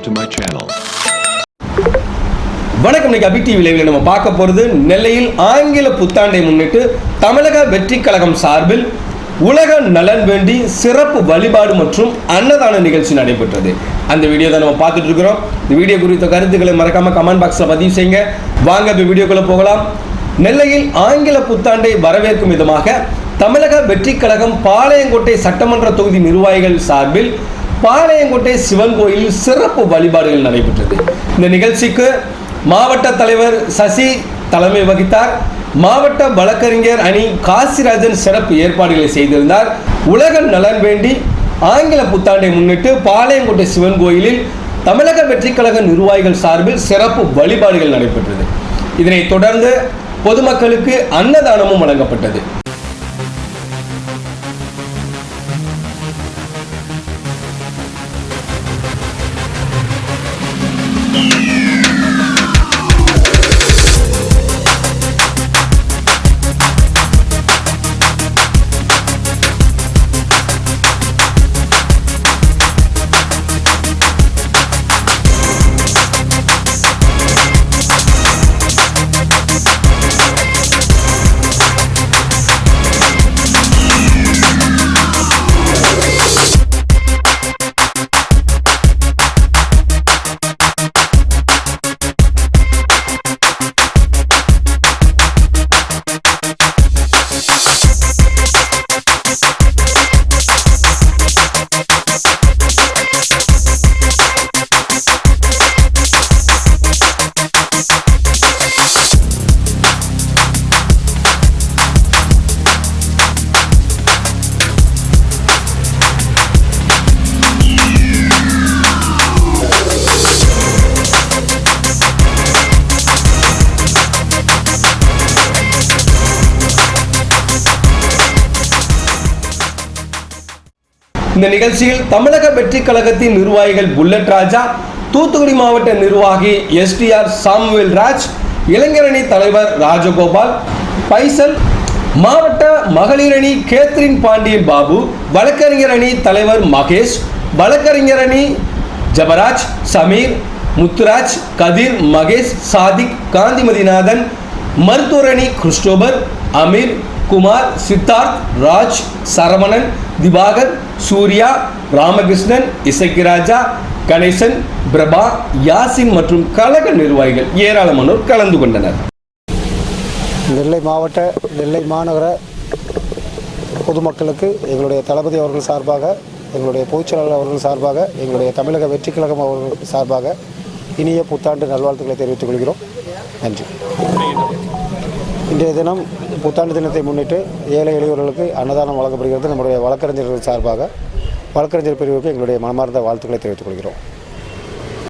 subscribe to my channel. வணக்கம் இன்னைக்கு அபி TV லைவ்ல நம்ம பார்க்க போறது நெல்லையில் ஆங்கில புத்தாண்டை முன்னிட்டு தமிழக வெற்றி கழகம் சார்பில் உலக நலன் வேண்டி சிறப்பு வழிபாடு மற்றும் அன்னதான நிகழ்ச்சி நடைபெற்றது. அந்த வீடியோ தான் நம்ம பார்த்துட்டு இருக்கிறோம். இந்த வீடியோ குறித்த கருத்துக்களை மறக்காம கமெண்ட் பாக்ஸ்ல பதிவு செய்யுங்க. வாங்க இப்போ வீடியோக்குள்ள போகலாம். நெல்லையில் ஆங்கில புத்தாண்டை வரவேற்கும் விதமாக தமிழக வெற்றி கழகம் பாளையங்கோட்டை சட்டமன்ற தொகுதி நிர்வாகிகள் சார்பில் பாளையங்கோட்டை சிவன் கோயிலில் சிறப்பு வழிபாடுகள் நடைபெற்றது. இந்த நிகழ்ச்சிக்கு மாவட்ட தலைவர் சசி தலைமை வகித்தார். மாவட்ட வழக்கறிஞர் அணி காசிராஜன் சிறப்பு ஏற்பாடுகளை செய்திருந்தார். உலக நலன் வேண்டி ஆங்கில புத்தாண்டை முன்னிட்டு பாளையங்கோட்டை சிவன் கோயிலில் தமிழக வெற்றி கழக நிர்வாகிகள் சார்பில் சிறப்பு வழிபாடுகள் நடைபெற்றது. இதனைத் தொடர்ந்து பொதுமக்களுக்கு அன்னதானமும் வழங்கப்பட்டது. Musik இந்த நிகழ்ச்சியில் தமிழக வெற்றி கழகத்தின் நிர்வாகிகள் புல்லட் ராஜா தூத்துக்குடி மாவட்ட நிர்வாகி எஸ்டிஆர் சாமுவேல் ராஜ் இளைஞரணி தலைவர் ராஜகோபால் பைசல் மாவட்ட மகளிர் அணி கேத்ரின் பாண்டியன் பாபு வழக்கறிஞர் அணி தலைவர் மகேஷ் வழக்கறிஞர் அணி ஜபராஜ் சமீர் முத்துராஜ் கதிர் மகேஷ் சாதிக் காந்திமதிநாதன் மருத்துவரணி கிறிஸ்டோபர் அமீர் குமார் சித்தார்த் ராஜ் சரவணன் திவாகர் சூர்யா ராமகிருஷ்ணன் இசைக்கிராஜா கணேசன் பிரபா யாசின் மற்றும் கழக நிர்வாகிகள் ஏராளமானோர் கலந்து கொண்டனர். நெல்லை மாவட்ட நெல்லை மாநகர பொதுமக்களுக்கு எங்களுடைய தளபதி அவர்கள் சார்பாக எங்களுடைய பொதுச்செயலாளர் அவர்கள் சார்பாக எங்களுடைய தமிழக வெற்றி கழகம் அவர்கள் சார்பாக இனிய புத்தாண்டு நல்வாழ்த்துக்களை தெரிவித்துக் கொள்கிறோம். நன்றி. இன்றைய தினம் புத்தாண்டு தினத்தை முன்னிட்டு ஏழை எளியவர்களுக்கு அன்னதானம் வழங்கப்படுகிறது. நம்முடைய வழக்கறிஞர்கள் சார்பாக வழக்கறிஞர் பிரிவுக்கு எங்களுடைய மனமார்ந்த வாழ்த்துக்களை தெரிவித்துக் கொள்கிறோம்.